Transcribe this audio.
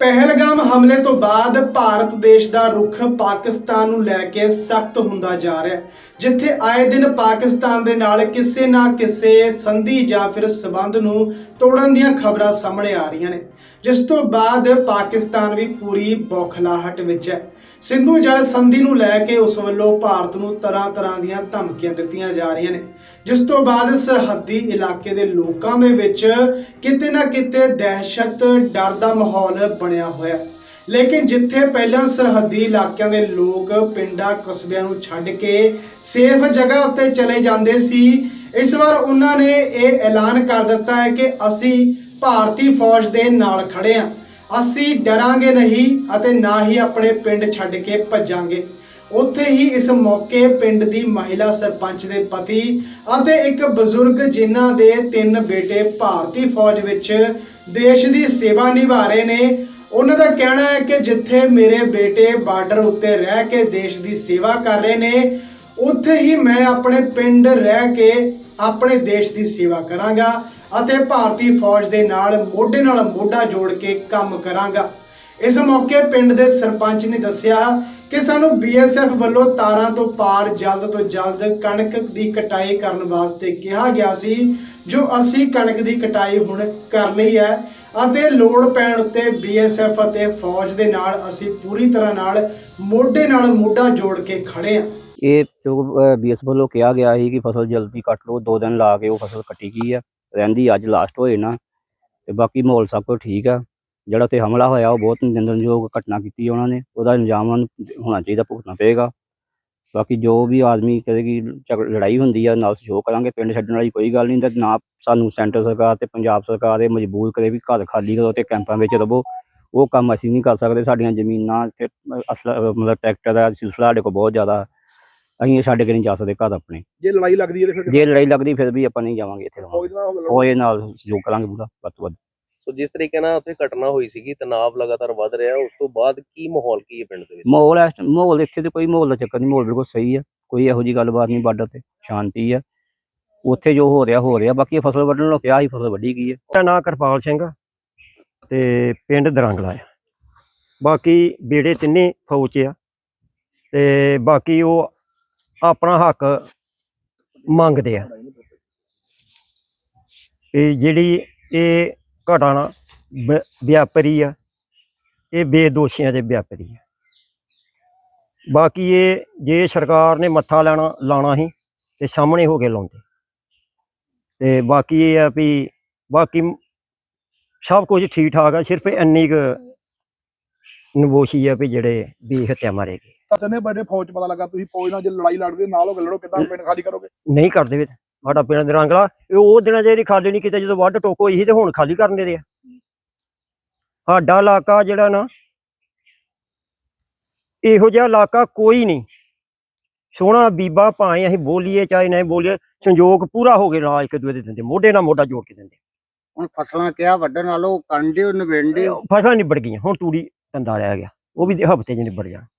पहल ਹਮਲੇ ਤੋਂ ਬਾਅਦ ਭਾਰਤ ਦੇਸ਼ ਦਾ ਰੁਖ ਪਾਕਿਸਤਾਨ ਨੂੰ ਲੈ ਕੇ ਸਖਤ ਹੁੰਦਾ ਜਾ ਰਿਹਾ ਹੈ। ਜਿੱਥੇ ਆਏ ਦਿਨ ਪਾਕਿਸਤਾਨ ਦੇ ਨਾਲ ਕਿਸੇ ਨਾ ਕਿਸੇ ਸੰਧੀ ਜਾਂ ਫਿਰ ਸਬੰਧ ਨੂੰ ਤੋੜਨ ਦੀਆਂ ਖਬਰਾਂ ਸਾਹਮਣੇ ਆ ਰਹੀਆਂ ਨੇ। ਜਿਸ ਤੋਂ ਬਾਅਦ ਪਾਕਿਸਤਾਨ ਵੀ ਪੂਰੀ ਬੌਖਲਾਹਟ ਵਿੱਚ ਹੈ। ਸਿੰਧੂ ਜਲ ਸੰਧੀ ਨੂੰ ਲੈ ਕੇ ਉਸ ਵੱਲੋਂ ਭਾਰਤ ਨੂੰ ਤਰ੍ਹਾਂ ਤਰ੍ਹਾਂ ਦੀਆਂ ਧਮਕੀਆਂ ਦਿੱਤੀਆਂ ਜਾ ਰਹੀਆਂ ਨੇ। ਜਿਸ ਤੋਂ ਬਾਅਦ ਸਰਹੱਦੀ ਇਲਾਕੇ ਦੇ ਲੋਕਾਂ ਦੇ ਵਿੱਚ ਕਿਤੇ ਨਾ ਕਿਤੇ ਦਹਿਸ਼ਤ, ਡਰ ਦਾ ਮਾਹੌਲ ਬਣਿਆ ਹੋਇਆ ਲੇਕਿਨ ਜਿੱਥੇ ਪਹਿਲਾਂ ਸਰਹੱਦੀ ਇਲਾਕਿਆਂ ਦੇ ਲੋਕ ਪਿੰਡਾਂ ਕਸਬਿਆਂ ਨੂੰ ਛੱਡ ਕੇ ਸੇਫ ਜਗ੍ਹਾ ਉੱਤੇ ਚਲੇ ਜਾਂਦੇ ਸੀ, ਇਸ ਵਾਰ ਉਹਨਾਂ ਨੇ ਇਹ ਐਲਾਨ ਕਰ ਦਿੱਤਾ ਹੈ ਕਿ ਅਸੀਂ ਭਾਰਤੀ ਫੌਜ ਦੇ ਨਾਲ ਖੜੇ ਹਾਂ। ਅਸੀਂ ਡਰਾਂਗੇ ਨਹੀਂ ਅਤੇ ਨਾ ਹੀ ਆਪਣੇ ਪਿੰਡ ਛੱਡ ਕੇ ਭੱਜਾਂਗੇ। ਉੱਥੇ ਹੀ ਇਸ ਮੌਕੇ ਪਿੰਡ ਦੀ ਮਹਿਲਾ ਸਰਪੰਚ ਦੇ ਪਤੀ ਅਤੇ ਇੱਕ ਬਜ਼ੁਰਗ ਜਿਨ੍ਹਾਂ ਦੇ ਤਿੰਨ ਬੇਟੇ ਭਾਰਤੀ ਫੌਜ ਵਿੱਚ ਦੇਸ਼ ਦੀ ਸੇਵਾ ਨਿਭਾ ਰਹੇ ਨੇ ਉਹਨਾਂ ਦਾ ਕਹਿਣਾ ਹੈ ਕਿ ਜਿੱਥੇ ਮੇਰੇ ਬੇਟੇ ਬਾਰਡਰ ਉੱਤੇ ਰਹਿ ਕੇ ਦੇਸ਼ ਦੀ ਸੇਵਾ ਕਰ ਰਹੇ ਨੇ, ਉੱਥੇ ਹੀ ਮੈਂ ਆਪਣੇ ਪਿੰਡ ਰਹਿ ਕੇ ਆਪਣੇ ਦੇਸ਼ ਦੀ ਸੇਵਾ ਕਰਾਂਗਾ ਅਤੇ ਭਾਰਤੀ ਫੌਜ ਦੇ ਨਾਲ ਮੋਢੇ ਨਾਲ ਮੋਢਾ ਜੋੜ ਕੇ ਕੰਮ ਕਰਾਂਗਾ। ਇਸ ਮੌਕੇ ਪਿੰਡ ਦੇ ਸਰਪੰਚ ਨੇ ਦੱਸਿਆ ਕਿ ਸਾਨੂੰ ਬੀਐਸਐਫ ਵੱਲੋਂ ਤਾਰਾਂ ਤੋਂ ਪਾਰ ਜਲਦ ਤੋਂ ਜਲਦ ਕਣਕ ਦੀ ਕਟਾਈ ਕਰਨ ਵਾਸਤੇ ਕਿਹਾ ਗਿਆ ਸੀ, ਜੋ ਅਸੀਂ ਕਣਕ ਦੀ ਕਟਾਈ ਹੁਣ ਕਰ ਲਈ ਹੈ। ਅਤੇ ਲੋੜ ਪੈਣ ਉੱਤੇ ਬੀਐਸਐਫ ਅਤੇ ਫੌਜ ਦੇ ਨਾਲ ਅਸੀਂ ਪੂਰੀ ਤਰ੍ਹਾਂ ਨਾਲ ਮੋਢੇ ਨਾਲ ਮੋਢਾ ਜੋੜ ਕੇ ਖੜੇ ਹਾਂ। ਇਹ ਜੋ ਬੀਐਸ ਵੱਲੋਂ ਕਿਹਾ ਗਿਆ ਸੀ ਕਿ ਫਸਲ ਜਲਦੀ ਕੱਟ ਲਓ, ਦੋ ਦਿਨ ਲਾ ਕੇ ਉਹ ਫਸਲ ਕੱਟੀ ਗਈ ਆ, ਰਹਿੰਦੀ ਅੱਜ ਲਾਸਟ ਹੋਏ ਨਾ, ਤੇ ਬਾਕੀ ਮਾਹੌਲ ਸਭ ਕੁਝ ਠੀਕ ਆ। ਜਿਹੜਾ ਤੇ ਹਮਲਾ ਹੋਇਆ, ਉਹ ਬਹੁਤ ਨਿੰਦਣਯੋਗ ਘਟਨਾ ਕੀਤੀ ਉਹਨਾਂ ਨੇ, ਉਹਦਾ ਇੰਜਾਮ ਨੂੰ ਹੋਣਾ ਚਾਹੀਦਾ, ਭੁਗਤਣਾ ਪਏਗਾ। ਬਾਕੀ ਜੋ ਵੀ ਆਦਮੀ ਕਦੇ ਕਿ ਲੜਾਈ ਹੁੰਦੀ ਆ, ਨਾਲ ਸਹਿਯੋਗ ਕਰਾਂਗੇ, ਪਿੰਡ ਛੱਡਣ ਵਾਲੀ ਕੋਈ ਗੱਲ ਨਹੀਂ, ਤੇ ਨਾ ਸਾਨੂੰ ਸੈਂਟਰ ਸਰਕਾਰ ਤੇ ਪੰਜਾਬ ਸਰਕਾਰ ਇਹ ਮਜਬੂਰ ਕਰੇ ਵੀ ਘਰ ਖਾਲੀ ਕਰੋ ਤੇ ਕੈਂਪਾਂ ਵਿੱਚ ਰਵੋ ਉਹ ਕੰਮ ਅਸੀਂ ਨਹੀਂ ਕਰ ਸਕਦੇ ਸਾਡੀਆਂ ਜ਼ਮੀਨਾਂ ਤੇ ਅਸਲ ਮਤਲਬ ਟਰੈਕਟਰ ਦਾ ਸਿਲਸਿਲਾ ਸਾਡੇ ਕੋਲ ਬਹੁਤ ਜ਼ਿਆਦਾ ਅਸੀਂ ਇਹ ਛੱਡ ਕੇ ਨਹੀਂ ਜਾ ਸਕਦੇ ਘਰ ਆਪਣੇ। ਜੇ ਲੜਾਈ ਲੱਗਦੀ ਹੈ ਫਿਰ ਜੇ ਲੜਾਈ ਲੱਗਦੀ ਫਿਰ ਵੀ ਆਪਾਂ ਨਹੀਂ ਜਾਵਾਂਗੇ ਇੱਥੇ ਰਵਾਂਗੇ ਨਾਲ ਹੋ ਉਹ ਇਹ ਨਾਲ ਸਹਿਯੋਗ ਕਰਾਂਗੇ ਪੂਰਾ ਵੱਧ ਤੋਂ ਵੱਧ। ਸੋ ਜਿਸ ਤਰੀਕੇ ਨਾਲ ਉੱਥੇ ਘਟਨਾ ਹੋਈ ਸੀਗੀ ਤਣਾਅ ਲਗਾਤਾਰ ਵੱਧ ਰਿਹਾ ਉਸ ਤੋਂ ਬਾਅਦ ਕੀ ਮਾਹੌਲ ਕੀ ਹੈ ਪਿੰਡ ਦੇ ਵਿੱਚ? ਮਾਹੌਲ ਮਾਹੌਲ ਇੱਥੇ ਤੇ ਕੋਈ ਮਾਹੌਲ ਦਾ ਚੱਕਰ ਨਹੀਂ ਮਾਹੌਲ ਬਿਲਕੁਲ ਸਹੀ ਆ ਕੋਈ ਇਹੋ ਜੀ ਗੱਲਬਾਤ ਨਹੀਂ ਬਾਰਡਰ ਤੇ ਸ਼ਾਂਤੀ ਆ। ਉੱਥੇ ਜੋ ਹੋ ਰਿਹਾ ਹੋ ਰਿਹਾ। ਬਾਕੀ ਇਹ ਫਸਲ ਵੱਢਣ ਨੂੰ ਕਿਹਾ ਸੀ, ਫਸਲ ਵੱਢੀ ਗਈ ਹੈ। ਮੇਰਾ ਨਾਂ ਕਿਰਪਾਲ ਸਿੰਘ ਆ ਤੇ ਪਿੰਡ ਦਰੰਗਲਾ ਆ। ਬਾਕੀ ਬੇੜੇ ਤਿੰਨੇ ਫੌਜ 'ਚ ਆ ਤੇ ਬਾਕੀ ਉਹ ਆਪਣਾ ਹੱਕ ਮੰਗਦੇ ਆ। ਇਹ ਜਿਹੜੀ ਇਹ ਘਟਨਾ ਵਿਆਪਰੀ ਆ, ਇਹ ਬੇਦੋਸ਼ੀਆਂ ਦੇ ਵਿਆਪਰੀ ਆ। ਬਾਕੀ ਇਹ ਜੇ ਸਰਕਾਰ ਨੇ ਮੱਥਾ ਲੈਣਾ, ਲਾਣਾ ਸੀ ਤੇ ਸਾਹਮਣੇ ਹੋ ਕੇ ਲਾਉਂਦੇ। ਤੇ ਬਾਕੀ ਇਹ ਆ ਵੀ ਬਾਕੀ ਸਭ ਕੁਝ ਠੀਕ ਠਾਕ ਆ ਸਿਰਫ ਇੰਨੀ ਕੁ ਨਵੋਸ਼ੀ ਆ ਵੀ ਜਿਹੜੇ ਵੀ ਹੱਤਿਆ ਮਾਰੇ ਗਏ। ਤਾਂ ਤਨੇ ਬੜੇ ਫੌਜ ਪਤਾ ਲੱਗਾ ਤੁਸੀਂ ਫੌਜ ਨਾਲ ਜੇ ਲੜਾਈ ਲੜਦੇ ਨਾਲ ਹੋ ਕੇ ਲੜੋ ਕਿਦਾਂ ਪਿੰਡ ਖਾਲੀ ਕਰੋਗੇ? ਨਹੀਂ ਕਰਦੇ ਵੀ ਸਾਡਾ ਪਿੰਡ ਦੇ ਰੰਗਲਾ ਇਹ ਉਹ ਦਿਨਾਂ ਜਿਹੜੀ ਖਾਲੀ ਨਹੀਂ ਕਿਤੇ ਜਦੋਂ ਵੱਢ ਟੋਕ ਹੋਈ ਸੀ ਤੇ ਹੁਣ ਖਾਲੀ ਕਰਨ ਦੇ ਆ। ਸਾਡਾ ਇਲਾਕਾ ਜਿਹੜਾ ਨਾ ਇਹੋ ਜਿਹਾ ਇਲਾਕਾ ਕੋਈ ਨਹੀਂ। ਸੋਹਣਾ ਬੀਬਾ ਭਾਵੇਂ ਅਸੀਂ ਬੋਲੀਏ ਚਾਹੇ ਨਹੀਂ ਬੋਲੀਏ ਸੰਯੋਗ ਪੂਰਾ ਹੋ ਗਿਆ ਨਾਲ ਇੱਕ ਦੂਜੇ ਦੇ ਦਿੰਦੇ ਮੋਢੇ ਨਾਲ ਮੋਢਾ ਜੋੜ ਕੇ ਦਿੰਦੇ। ਹੁਣ ਫਸਲਾਂ ਕਿਹਾ ਵੱਢਣ ਨਾਲੋਂ ਕੰਡੇ ਨਵੇਂਡੇ ਫਸਲਾਂ ਨਿਬੜ ਗਈਆਂ ਹੁਣ ਤੂੜੀ ਧੰਦਾ ਰਹਿ ਗਿਆ ਉਹ ਵੀ ਹਫ਼ਤੇ ਚ ਨਿਬੜ ਜਾਣਾ।